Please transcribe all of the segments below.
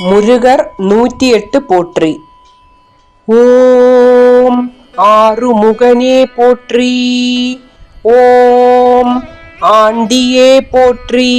முருகர் நூற்றி எட்டு போற்றி. ஓம் ஆறுமுகனே போற்றி. ஓம் ஆண்டியே போற்றி.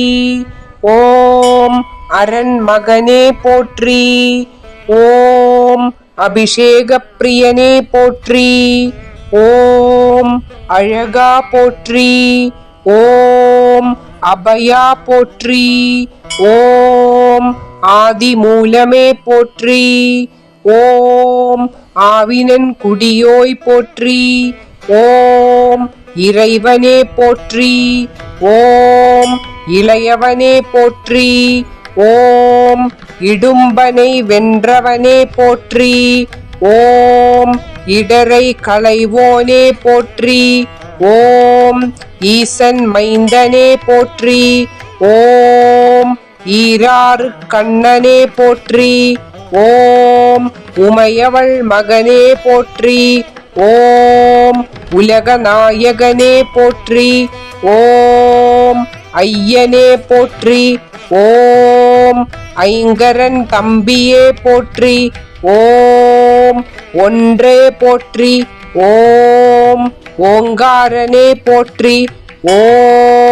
ஓம் அரண் மகனே போற்றி. ஓம் அபிஷேக பிரியனே போற்றி. ஓம் அழகா போற்றி. ஓம் அபயா போற்றி. ஓம் ஆதி மூலமே போற்றி. ஓம் ஆவினன் குடியோய் போற்றி. ஓம் இறைவனே போற்றி. ஓம் இளையவனே போற்றி. ஓம் இடும்பனை வென்றவனே போற்றி. ஓம் இடரை களைவோனே போற்றி. ஓம் ஈசன் மைந்தனே போற்றி. ஓம் ஈராறு கண்ணனே போற்றி. ஓம் உமையவள் மகனே போற்றி. ஓம் உலக நாயகனே போற்றி. ஓம் ஐயனே போற்றி. ஓம் ஐங்கரன் தம்பியே போற்றி. ஓம் ஒன்றே போற்றி. ஓம் ஓங்காரனே போற்றி. ஓம்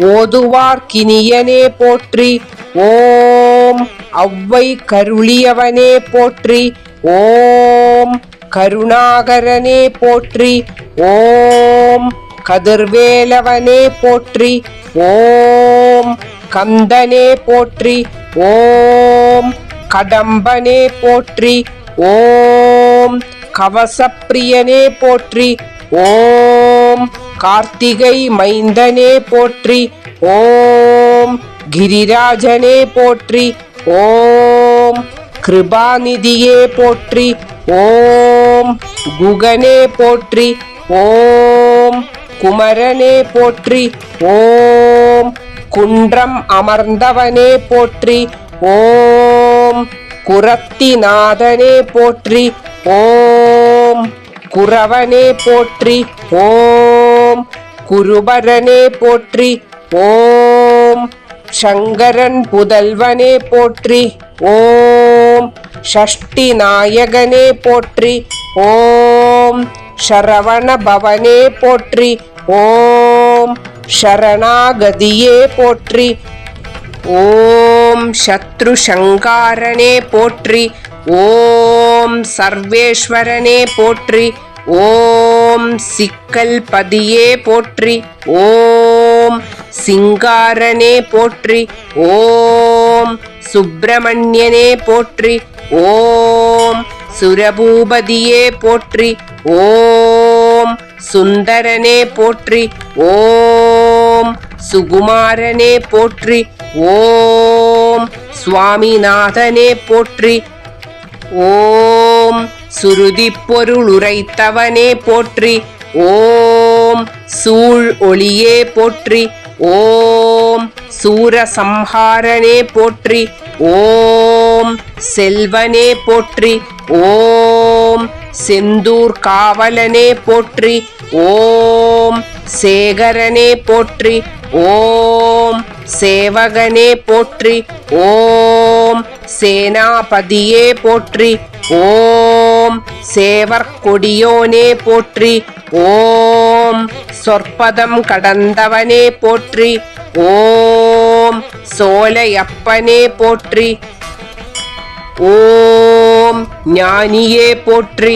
ஓதுவார்க்கினியனே போற்றி. ஓம் அவ்வை கருளியவனே போற்றி. ஓம் கருணாகரனே போற்றி. ஓம் கதிர்வேலவனே போற்றி. ஓம் கந்தனே போற்றி. ஓம் கடம்பனே போற்றி. ஓம் கவசப்பிரியனே போற்றி. ஓம் கார்த்திகை மைந்தனே போற்றி ஓம் கிரிராஜனே போற்றி ஓம் கிருபாநிதியே போற்றி ஓம் குகனே போற்றி ஓம் குமரனே போற்றி ஓம் குன்றம் அமர்ந்தவனே போற்றி ஓம் குரத்திநாதனே போற்றி ஓம் குரவனே போற்றி ஓம் ஓம் குருபரனே போற்றி. ஓம் சங்கரன் புதல்வனே போற்றி. ஓம் ஷஷ்டி நாயகனே போற்றி. ஓம் சரவண பவனே போற்றி. ஓம் சரணாகதியே போற்றி. ஓம் சத்ரு சங்காரனே போற்றி. ஓம் சர்வேஸ்வரனே போற்றி. ஓம் ஓம் சிக்கல் பதியே போற்றி ஓம் சிங்காரனே போற்றி ஓம் சுப்பிரமணியனே போற்றி ஓம் சுரபூபதியே போற்றி ஓம் சுந்தரனே போற்றி ஓம் சுகுமாரனே போற்றி ஓம் சுவாமிநாதனே போற்றி ஓம் சுருதி பொருளுரைத்தவனே போற்றி ஓம் சூழ் ஒளியே போற்றி ஓம் சூரசம்ஹாரனே போற்றி ஓம் செல்வனே போற்றி ஓம் செந்தூர் காவலனே போற்றி ஓம் சேகரனே போற்றி ஓம் சேவகனே போற்றி ஓம் ஓம் சேனாபதியே போற்றி. ஓம் சேவற்கொடியோனே போற்றி. ஓம் சொற்பதம் கடந்தவனே போற்றி. ஓம் சோலையப்பனே போற்றி. ஓம் ஞானியே போற்றி.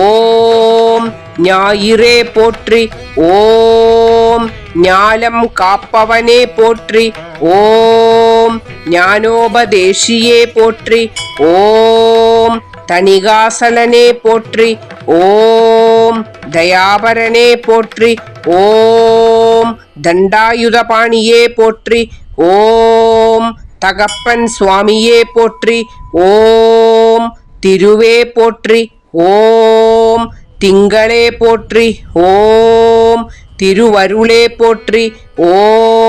ஓம் ஞாயிறே போற்றி. ஓம் ஞாலம் காப்பவனே போற்றி. ஓம் ஓம் ஞானோபதேஷியே போற்றி. ஓம் தணிகாசலனே போற்றி. ஓம் தயாபரனே போற்றி. ஓம் தண்டாயுதபாணியே போற்றி. ஓம் தகப்பன் சுவாமியே போற்றி. ஓம் திருவே போற்றி. ஓம் திங்களே போற்றி. ஓம் திருவருளே போற்றி. ஓம்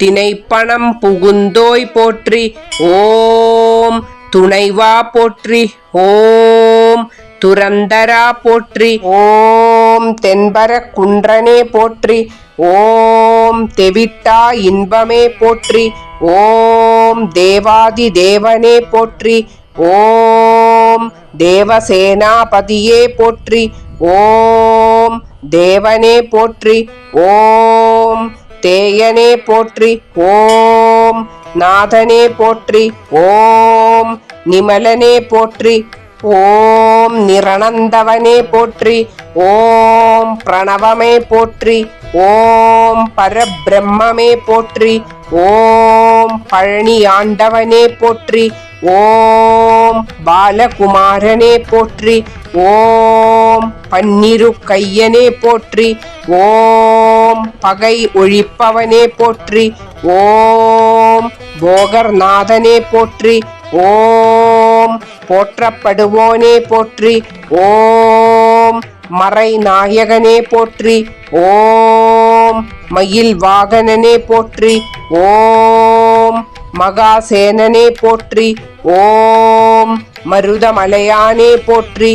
திணைப்பணம் புகுந்தோய் போற்றி ஓம் துணைவா போற்றி ஓம் துரந்தரா போற்றி ஓம் தென்பர குன்றனே போற்றி ஓம் தெவிட்டா இன்பமே போற்றி ஓம் தேவாதி தேவனே போற்றி ஓம் தேவசேனாபதியே போற்றி ஓம் தேவனே போற்றி ஓம் தேயனே போற்றி ஓம். நாதனே போற்றி ஓம். நிமலனே போற்றி ஓம். நிரணந்தவனே போற்றி ஓம். பிரணவமே போற்றி ஓம். பரபிரம்மமே போற்றி ஓம். பழனி ஆண்டவனே போற்றி ஓம். பாலகுமாரனே போற்றி ஓம். பன்னிரு கையனே போற்றி ஓம் பகை ஒழிப்பவனே போற்றி ஓம் போகர்நாதனே போற்றி ஓம் போற்றப்படுவோனே போற்றி ஓம் மறை நாயகனே போற்றி ஓம் மயில் வாகனனே போற்றி ஓம் மகாசேனனே போற்றி ஓம் மருதமலையானே போற்றி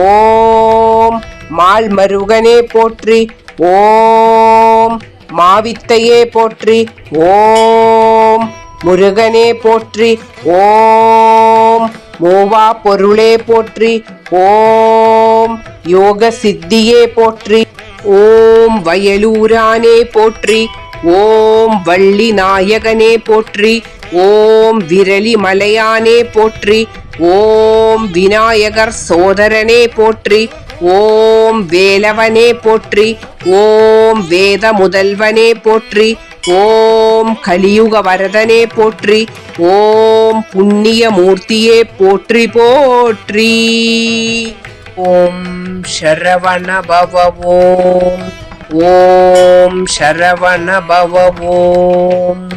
ஓம் மால் மருகனே போற்றி ஓம் மாவித்தையே போற்றி ஓம் முருகனே போற்றி ஓம் மூவா பொருளே போற்றி ஓம் யோக சித்தியே போற்றி ஓம் வயலூரானே போற்றி ஓம் வள்ளி நாயகனே போற்றி ஓம் விரலி மலையானே போற்றி ஓம் விநாயகர் சோதரனே போற்றி ஓம் வேலவனே போற்றி ஓம் வேத முதல்வனே போற்றி ஓம் கலியுக வரதனே போற்றி ஓம் புண்ணிய மூர்த்தியே போற்றி போற்றி. ஓம் சரவண பவ ஓம் ஓம் சரவண பவ ஓம்